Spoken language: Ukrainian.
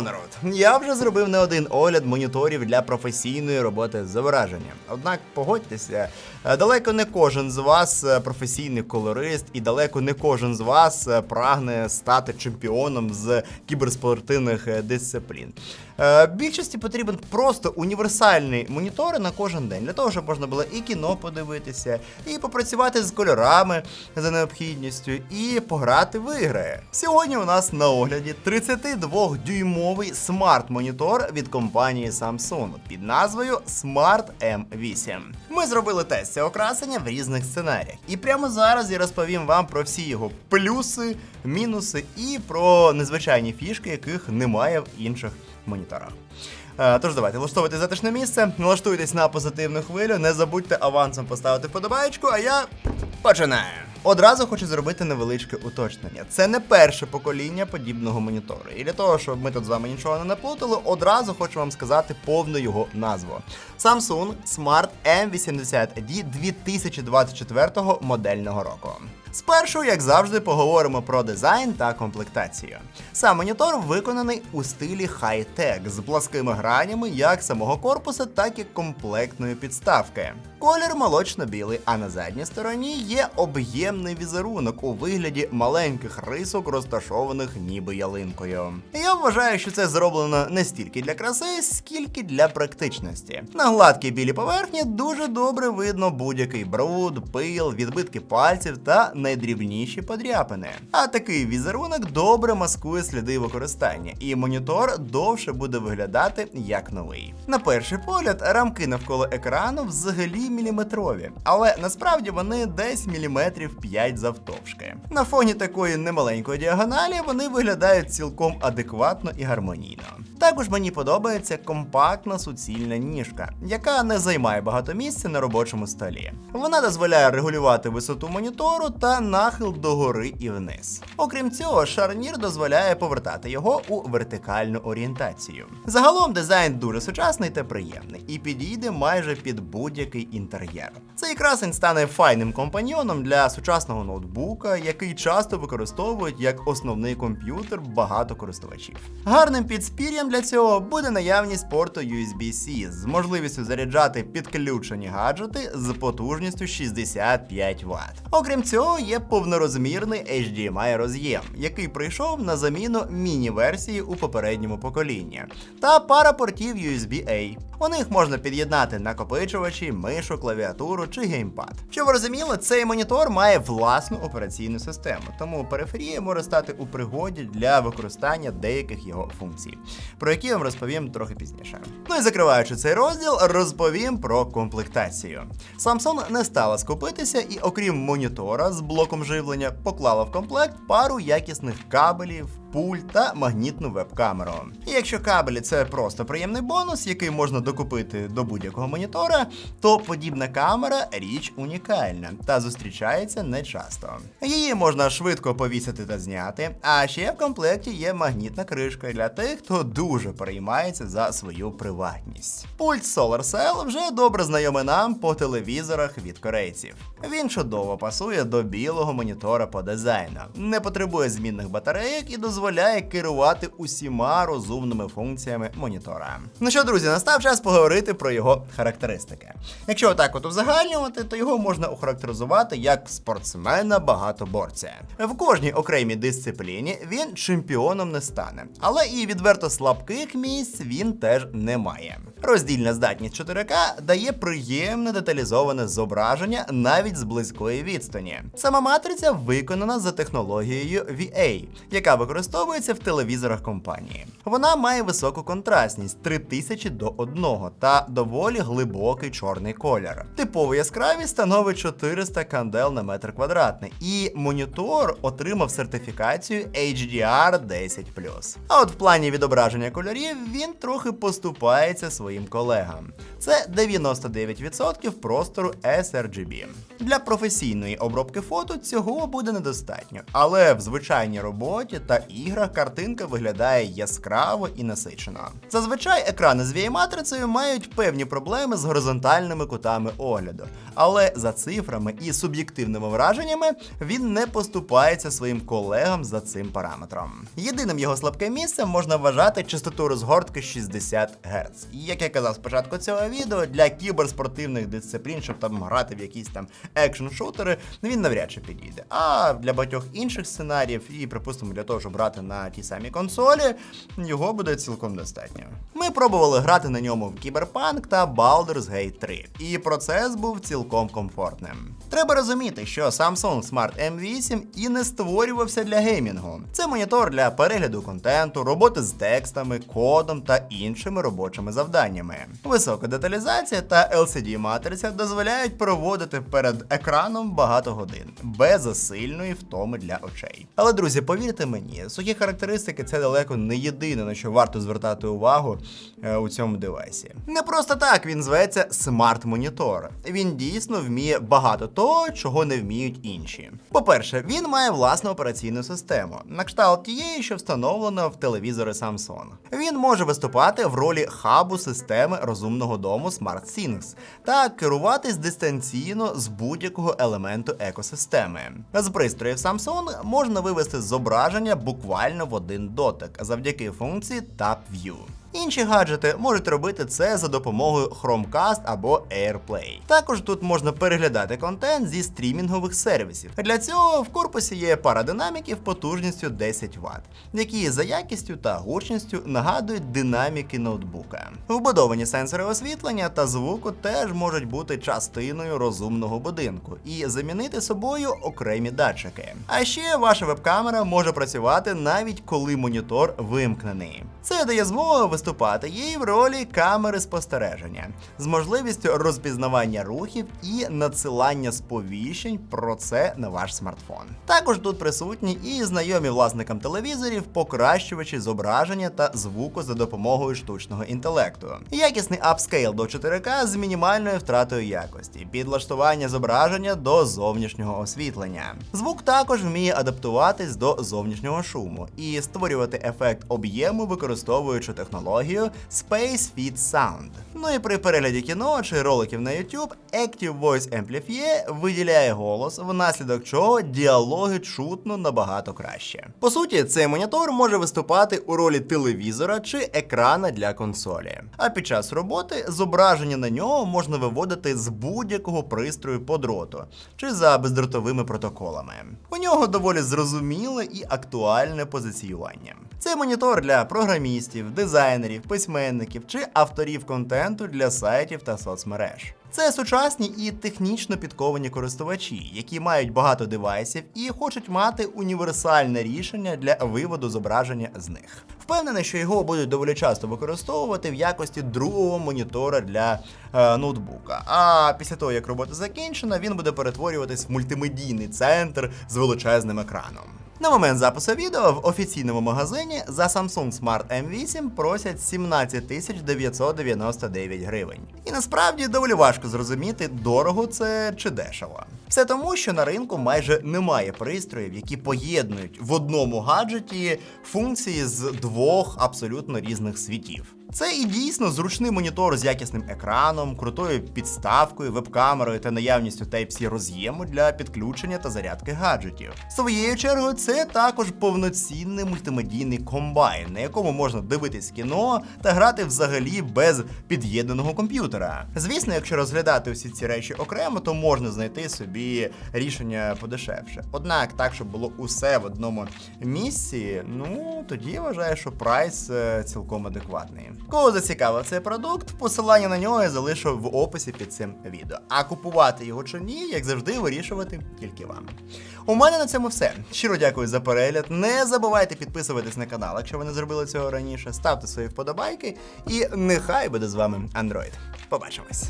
Народ! Я вже зробив не один огляд моніторів для професійної роботи з зображенням. Однак погодьтеся, е, далеко не кожен з вас е, професійний колорист, і далеко не кожен з вас е, прагне стати чемпіоном з кіберспортивних дисциплін. Більшості потрібен просто універсальний монітор на кожен день, для того, щоб можна було і кіно подивитися, і попрацювати з кольорами за необхідністю, і пограти в ігри. Сьогодні у нас на огляді 32-дюймовий смарт-монітор від компанії Samsung під назвою Smart M8. Ми зробили тест цього красення в різних сценаріях. І прямо зараз я розповім вам про всі його плюси, мінуси і про незвичайні фішки, яких немає в інших моніторах. Е, Тож давайте влаштовуйте затишне місце, налаштуйтесь на позитивну хвилю, не забудьте авансом поставити вподобаєчку, а я починаю. Одразу хочу зробити невеличке уточнення. Це не перше покоління подібного монітору. І для того, щоб ми тут з вами нічого не наплутали, одразу хочу вам сказати повну його назву: Samsung Smart M80D 2024 модельного року. Спершу, як завжди, поговоримо про дизайн та комплектацію. Сам монітор виконаний у стилі хай-тек з пласкими гранями як самого корпуса, так і комплектної підставки. Колір молочно-білий, а на задній стороні є об'ємний візерунок у вигляді маленьких рисок, розташованих ніби ялинкою. Я вважаю, що це зроблено не стільки для краси, скільки для практичності. На гладкій білій поверхні дуже добре видно будь-який бруд, пил, відбитки пальців та найдрібніші подряпини. А такий візерунок добре маскує сліди використання, і монітор довше буде виглядати як новий. На перший погляд, рамки навколо екрану взагалі міліметрові, але насправді вони десь міліметрів 5 завтовшки. На фоні такої немаленької діагоналі вони виглядають цілком адекватно і гармонійно. Також мені подобається компактна суцільна ніжка, яка не займає багато місця на робочому столі. Вона дозволяє регулювати висоту монітору та нахил догори і вниз. Окрім цього, шарнір дозволяє повертати його у вертикальну орієнтацію. Загалом дизайн дуже сучасний та приємний і підійде майже під будь-який інтер'єр. Цей красень стане файним компаньйоном для сучасного ноутбука, який часто використовують як основний комп'ютер багато користувачів. Гарним підспір'ям для цього буде наявність порту USB-C з можливістю заряджати підключені гаджети з потужністю 65 Вт. Окрім цього, є повнорозмірний HDMI роз'єм, який прийшов на заміну міні-версії у попередньому поколінні, та пара портів USB-A. У них можна під'єднати накопичувачі, мишу, клавіатуру чи геймпад. Щоб ви розуміли, цей монітор має власну операційну систему, тому периферія може стати у пригоді для використання деяких його функцій, про які вам розповім трохи пізніше. Ну і закриваючи цей розділ, розповім про комплектацію. Samsung не стала скупитися і, окрім монітора з блоком живлення, поклала в комплект пару якісних кабелів. Пульт та магнітну веб-камеру. І якщо кабелі це просто приємний бонус, який можна докупити до будь-якого монітора, то подібна камера річ унікальна та зустрічається не часто. Її можна швидко повісити та зняти. А ще в комплекті є магнітна кришка для тих, хто дуже переймається за свою приватність. Пульт SolarCell вже добре знайомий нам по телевізорах від корейців. Він чудово пасує до білого монітора по дизайну, не потребує змінних батарейок і дозволяє керувати усіма розумними функціями монітора. Ну що, друзі, настав час поговорити про його характеристики. Якщо отак от узагальнювати, то його можна охарактеризувати як спортсмена багатоборця. В кожній окремій дисципліні він чемпіоном не стане, але і відверто слабких місць він теж не має. Роздільна здатність 4К дає приємне деталізоване зображення навіть з близької відстані. Сама матриця виконана за технологією VA, яка використовується в телевізорах компанії. Вона має високу контрастність 3000 до 1 та доволі глибокий чорний колір. Типову яскравість становить 400 кандел на метр квадратний, і монітор отримав сертифікацію HDR 10 А от в плані відображення кольорів він трохи поступається своїм колегам. Це 99% простору sRGB. Для професійної обробки фото цього буде недостатньо, але в звичайній роботі та іграх картинка виглядає яскраво і насичено. Зазвичай екрани з VA-матрицею мають певні проблеми з горизонтальними кутами огляду, але за цифрами і суб'єктивними враженнями він не поступається своїм колегам за цим параметром. Єдиним його слабке місцем можна вважати частоту розгортки 60 Гц. Як я казав спочатку цього відео, для кіберспортивних дисциплін, щоб там грати в якісь там екшн-шутери, він навряд чи підійде. А для багатьох інших сценаріїв, і припустимо, для того, щоб грати на тій самій консолі, його буде цілком достатньо. Ми пробували грати на ньому в Cyberpunk та Baldur's Gate 3, і процес був цілком комфортним. Треба розуміти, що Samsung Smart M8 і не створювався для геймінгу. Це монітор для перегляду контенту, роботи з текстами, кодом та іншими робочими завданнями. Висока деталізація та LCD матриця дозволяють проводити перед екраном багато годин без сильної втоми для очей. Але друзі, повірте мені, сухі характеристики це далеко не єдине, на що варто звертати увагу е, у цьому девайсі. Не просто так він зветься смарт-монітор. Він дійсно вміє багато того, чого не вміють інші. По-перше, він має власну операційну систему, на кшталт тієї, що встановлена в телевізори Samsung. Він може виступати в ролі хабу системи розумного дому SmartThings та керуватись дистанційно з будь-якого елементу екосистеми. З пристроїв Samsung можна вивести зображення буквально в один дотик завдяки функції Tap View. Інші гаджети можуть робити це за допомогою Chromecast або AirPlay. Також тут можна переглядати контент зі стрімінгових сервісів. Для цього в корпусі є пара динаміків потужністю 10 Вт, які за якістю та гучністю нагадують динаміки ноутбука. Вбудовані сенсори освітлення та звуку теж можуть бути частиною розумного будинку і замінити собою окремі датчики. А ще ваша веб-камера може працювати навіть коли монітор вимкнений. Це дає змогу виступати їй в ролі камери спостереження з можливістю розпізнавання рухів і надсилання сповіщень про це на ваш смартфон. Також тут присутні і знайомі власникам телевізорів покращувачі зображення та звуку за допомогою штучного інтелекту, якісний апскейл до 4К з мінімальною втратою якості, підлаштування зображення до зовнішнього освітлення. Звук також вміє адаптуватись до зовнішнього шуму і створювати ефект об'єму, використовуючи технологію Space Fit Sound. Ну і при перегляді кіно чи роликів на YouTube Active Voice Amplifier виділяє голос, внаслідок чого діалоги чутно набагато краще. По суті, цей монітор може виступати у ролі телевізора чи екрана для консолі. А під час роботи зображення на нього можна виводити з будь-якого пристрою по дроту чи за бездротовими протоколами. У нього доволі зрозуміле і актуальне позиціювання. Це монітор для програмістів, дизайнерів, письменників чи авторів контенту для сайтів та соцмереж. Це сучасні і технічно підковані користувачі, які мають багато девайсів і хочуть мати універсальне рішення для виводу зображення з них. Впевнений, що його будуть доволі часто використовувати в якості другого монітора для е, ноутбука. А після того, як робота закінчена, він буде перетворюватись в мультимедійний центр з величезним екраном. На момент запису відео в офіційному магазині за Samsung Smart M8 просять 17 тисяч 999 гривень. І насправді доволі важко зрозуміти, дорого це чи дешево. Все тому, що на ринку майже немає пристроїв, які поєднують в одному гаджеті функції з двох абсолютно різних світів. Це і дійсно зручний монітор з якісним екраном, крутою підставкою, веб-камерою та наявністю Type-C роз'єму для підключення та зарядки гаджетів. Своєю чергою, це також повноцінний мультимедійний комбайн, на якому можна дивитись кіно та грати взагалі без під'єднаного комп'ютера. Звісно, якщо розглядати всі ці речі окремо, то можна знайти собі рішення подешевше. Однак, так, щоб було усе в одному місці, ну тоді я вважаю, що прайс е, цілком адекватний. Кого зацікавив цей продукт, посилання на нього я залишу в описі під цим відео. А купувати його чи ні, як завжди, вирішувати тільки вам. У мене на цьому все. Щиро дякую за перегляд. Не забувайте підписуватись на канал, якщо ви не зробили цього раніше. Ставте свої вподобайки, і нехай буде з вами Android. Побачимось.